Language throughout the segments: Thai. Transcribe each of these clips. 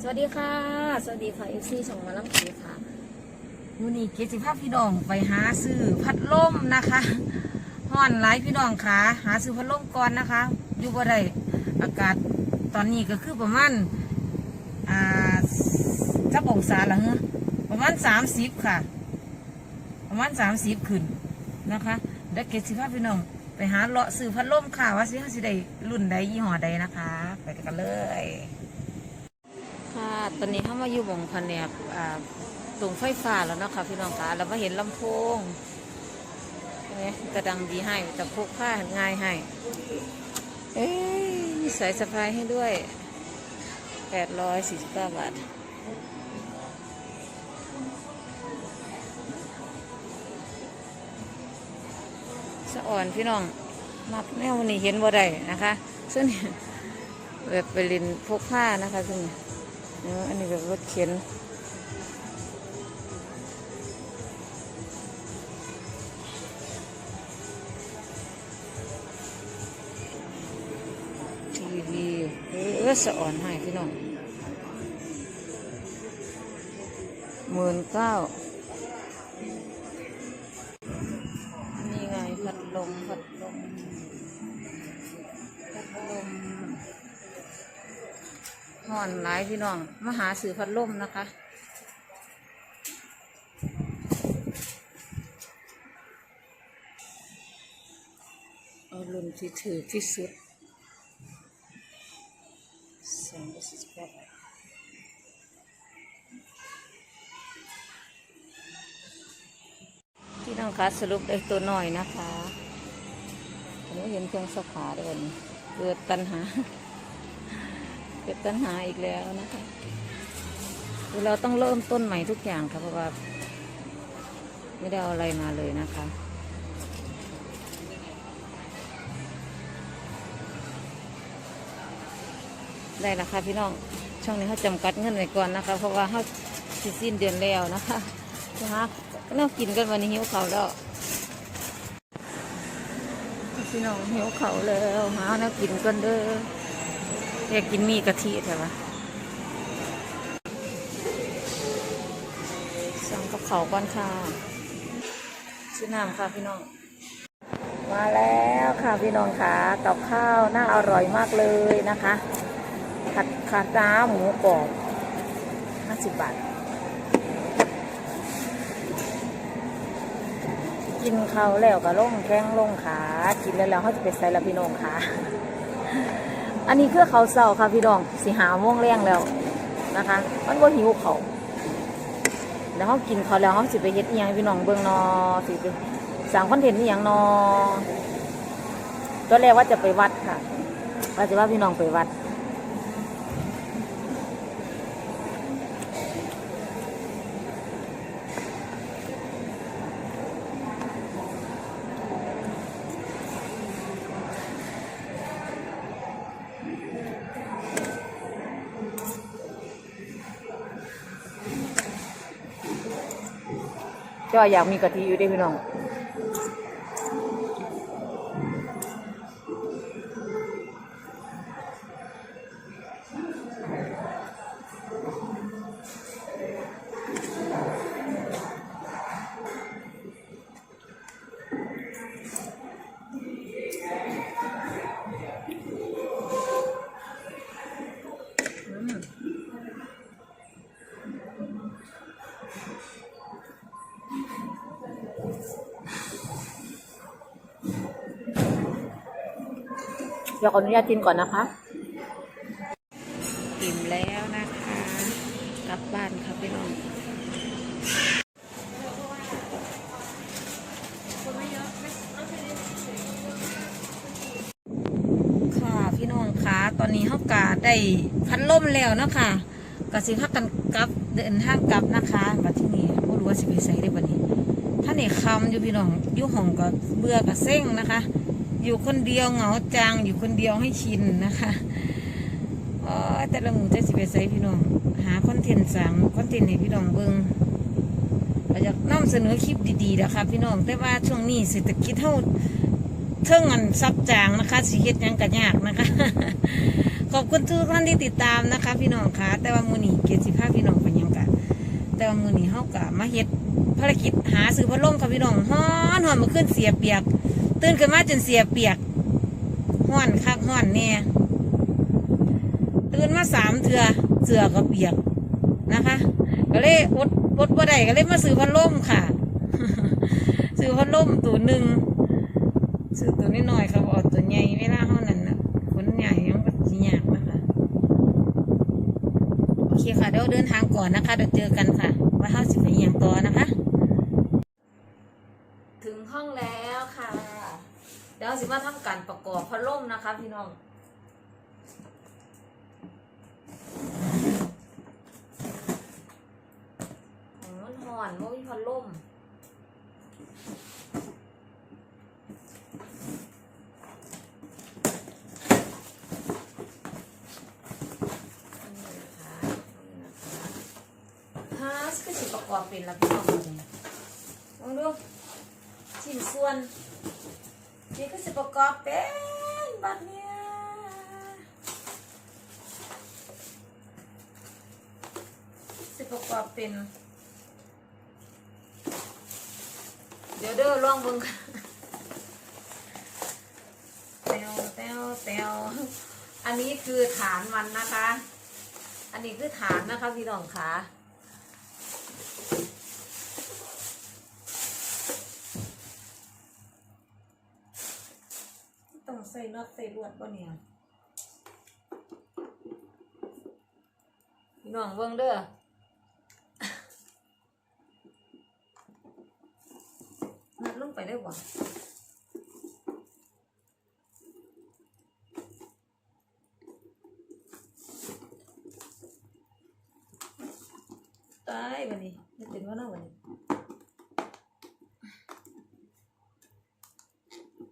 สวัสดีค่ะ สวัสดีค่ะเอฟซีช่องมาลังคีค่ะมูนี่เกสิภาพพี่น้องไปหาซื้อพัดลมนะคะห่อนหลายพี่น้องค่ะ หาซื้อพัดลมก่อนนะคะ อยู่บ่ได้อากาศตอนนี้ก็คือประมาณอ่าจักองศาละเหรอประมาณสามสิบค่ะ ประมาณสามสิบขึ้นนะคะเดี๋ยวเกสิภาพพี่น้องไปหาเลาะซื้อพัดลมค่ะ ว่าสิเขาสิได้รุ่นใดยี่ห้อใดนะคะ ไปกันเลย ตอนนี้เข้ามาอยู่หมองแผนกอ่าตรงไฟฟ้าแล้วเนาะค่ะพี่น้องคะเรามาเห็นลำโพงเนไหมกระดังดีให้แต่พกผ้าง่ายให้ เอ้ยมีสายสะพายให้ด้วยแปดร้อยสี่สิบเก้าบาทสะอ่อนพี่น้องมักแนวนี้เห็นบ่ได้นะคะ ซึ่งแบบไปลินพกผ้านะคะซึ่ง อออันนี้แบบรถเข็นทีวีเออสะอ่อนให้พี่น้องหมื่นเก้า ห่อนหลายพี่น้องมาหาสื่อพัดลมนะคะ เอารุ่นที่ถือที่สุดสองร้อยสิบแปดบาทพี่น้องคะสรุปได้ตัวหน่อยนะคะผมเห็นเครื่องสักขาด้วยเกิดตัณหา เกิดตัณหาอีกแล้วนะคะคือเราต้องเริ่มต้นใหม่ทุกอย่างค่ะเพราะว่าไม่ได้เอาอะไรมาเลยนะคะ ได้นะคะพี่น้องช่องนี้เขาจำกัดเงินไว้ก่อนนะคะ เพราะว่าเขาสิสิ้นเดือนแล้วนะคะนะคะก็น่ากินกันวันนี้หิวเขาแล้วพี่น้องหิวเขาแล้วหาน่ากินกันเด้อ อยากกินมีกะทิใช่ปะสั่งกับเขาก่อนค่ะซื้อน้ำค่ะพี่น้อง มาแล้วค่ะพี่น้องค่ะกับข้าวน่าอร่อยมากเลยนะคะ ผัดขาจ้าหมูกรอบ50บาท กินข้าวแล้วก็ล่งแข้งล่งขา กินแล้วแล้วเขาจะไปใส่ละพี่น้องค่ะ อันนี้คือเขาเศร้าค่ะพี่น้องสีหาโม่วงแรงแล้วนะคะ มันบ่หิวเขาแล้วเขากินเขาแล้วเขาสิไปเฮ็ดอีหยังพี่น้องเบิ่งนอสิไปสั่งคอนเทนต์อีหยังนอตอนแรกว่าจะไปวัดค่ะว่าจะว่าพี่น้องไปวัด ก็อยากมีกะทิอยู่ด้วยพี่น้อง ดี๋ยวขออนุญาตกินก่อนนะคะอิ่มแล้วนะคะ กลับบ้านค่ะพี่น้องค่ะพี่น้องคะตอนนี้เขากาได้พันล่มแล้วนะคะกสิพักกันกลับเดินทางกลับนะคะมาที่นี่ไม่รู้ว่าสิไปใส่ได้บันนี้ท่านเอกคำอยู่พี่น้องอยู่ห้องก็เบื่อกับเส้งนะคะ อยู่คนเดียวเหงาจังอยู่คนเดียวให้ชินนะคะอ๋อแต่ละหมูจะสิไปใส่พี่น้อง หาคอนเทนต์สั่งคอนเทนต์ให้พี่น้องเบิงเราจะนำเสนอคลิปดีๆนะคะพี่น้องแต่ว่าช่วงนี้เศรษฐกิจเท่าเท่งเงินซับจางนะคะสีเฮ็ดยังกะยากนะคะ ขอบคุณทุกท่านที่ติดตามนะคะ พี่น้องคะแต่ว่ามือนี้เกียรติภาพพี่น้องเป็นยังกันแต่ว่ามือนี้เฮากะมาเฮ็ดภารกิจหาซื้อพัดลมค่ะพี่น้องฮ้อนฮ้อนมาขึ้นเสียเปียก ตื่นขึ้นมาจนเสียเปียกฮ้อนคักฮ้อนแน่ตื่นมาสามเถื่อเสือก็เปียกนะคะ ก็เลยอดอดบ่ได้ก็เลยมาซื้อพัดลมค่ะ ซื้อพัดลมตัวหนึ่งซื้อตัวนิดหน่อยครับเอาตัวใหญ่เวลาเท่านั้นนะคนใหญ่ยังแบบสิยากนะคะโอเคค่ะเดี๋ยวเดินทางก่อนนะคะเดี๋ยวเจอกันค่ะว่าเฮาสิไปอหย่างต่อนะคะ ถึงห้องแล้วค่ะ เดี๋ยวสิมาทำการประกอบพัดลมนะคะพี่น้ององมันห่อนมันมีพัดลมนี่นะคะนี่นะคะฮาสก็สิประกอบเป็นละพี่น้องลยลองดูชิ้นส่วน นี่ก็สิประกอบเป็นบัดเนี้ยสิประกอบเป็น เดี๋ยวเด้อลองบิ่งค่ะแตวแตวแตวอันนี้คือฐานมันนะคะ อันนี้คือฐานนะคะพี่น้องค่ะต้องใส่ น็อตใส่ลวดป่ะเนี่ยน้องเบิ่งเด้อนัดลงไปได้บ่ตายวันนี้จะเป็นว่าน่าวันนี้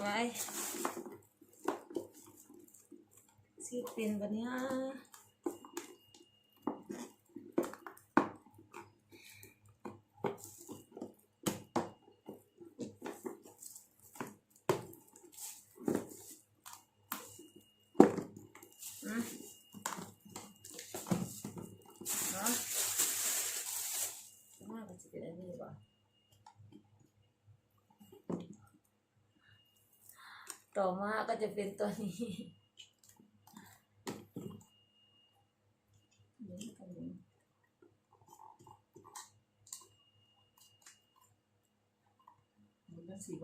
ไว้สิ เป็นวันนี้อืมเนาะว่าจะเป็นอันนี้บ่ต่อมาก็จะเป็นตัวนี้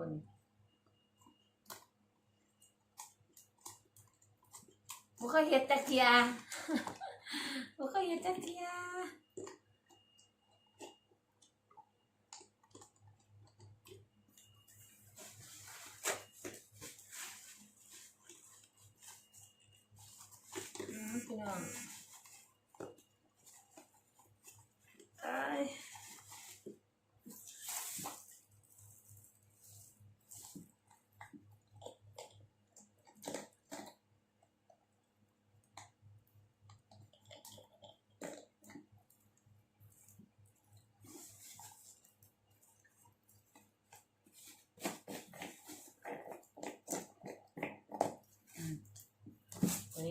มันเป็นสีบอลบ่เคยเห็ดจักเทียบ่เคยเห็ดจักเทียอืมพี่น้องเอ้ย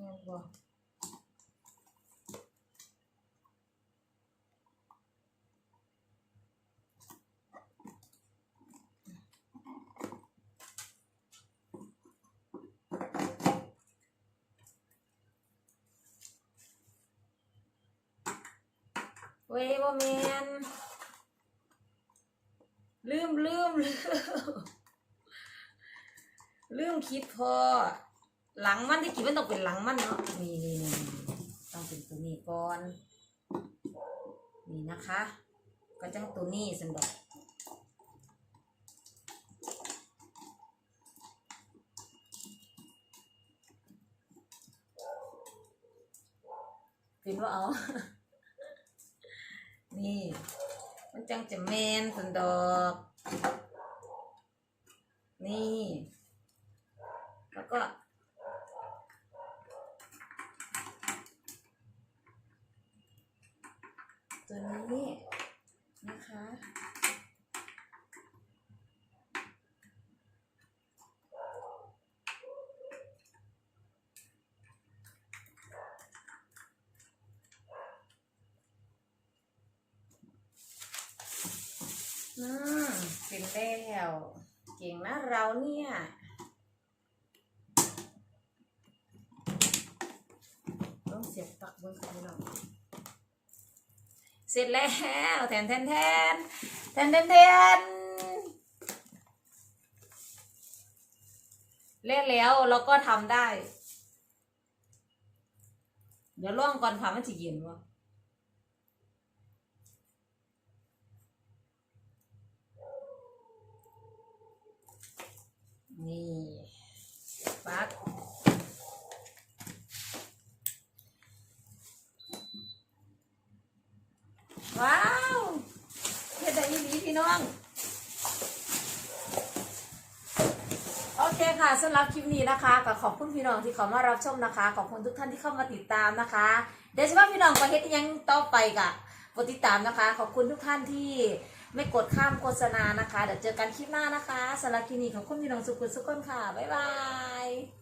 แพงแค่เว้ยบาทหนึงตัวนี้ใส่ก้อนบ่เนี่ยบ่เว้ยบ่แมนลืมลืมลืมลืมคิดพอ หลังมันที่กินมันต้องเป็นหลังมันเนาะนี่นี่ต้องเป็นตัวนี้ก่อนนี่นะคะ ก็จังตัวนี้สันดอกกินว่าเอา นี่ มันจังจะแมนสันดอก ตัวนี้นะคะอืมเป็นแล้วเก่งนะเราเนี่ยต้องเสียบปลักบนเขาหน่อย เสร็จแล้วแทนแทนแทนแทนแทนแทนเล่นแล้วเราก็ทำได้ เดี๋ยวล่องก่อนค่ะมันจะเย็นวะนี่ปักว้าวเฮ็ดได้อีหลีพี่น้อง โอ เคค่ะสำหรับคลิปนี้นะคะก็ขอบคุณพี่น้องที่เข้ามารับชมนะคะ ขอบคุณทุกท่านที่เข้ามาติดตามนะคะ เดี๋ยวจะว่าพี่น้องไปเฮ็ดอิยังต่อไปกะกดติดตามนะคะ ขอบคุณทุกท่านที่ไม่กดข้ามโฆษณานะคะ เดี๋ยวเจอกันคลิปหน้านะคะสำหรับคลิปนี้ขอบคุณพี่น้องสุขุนสุขคนค่ะบ๊ายบาย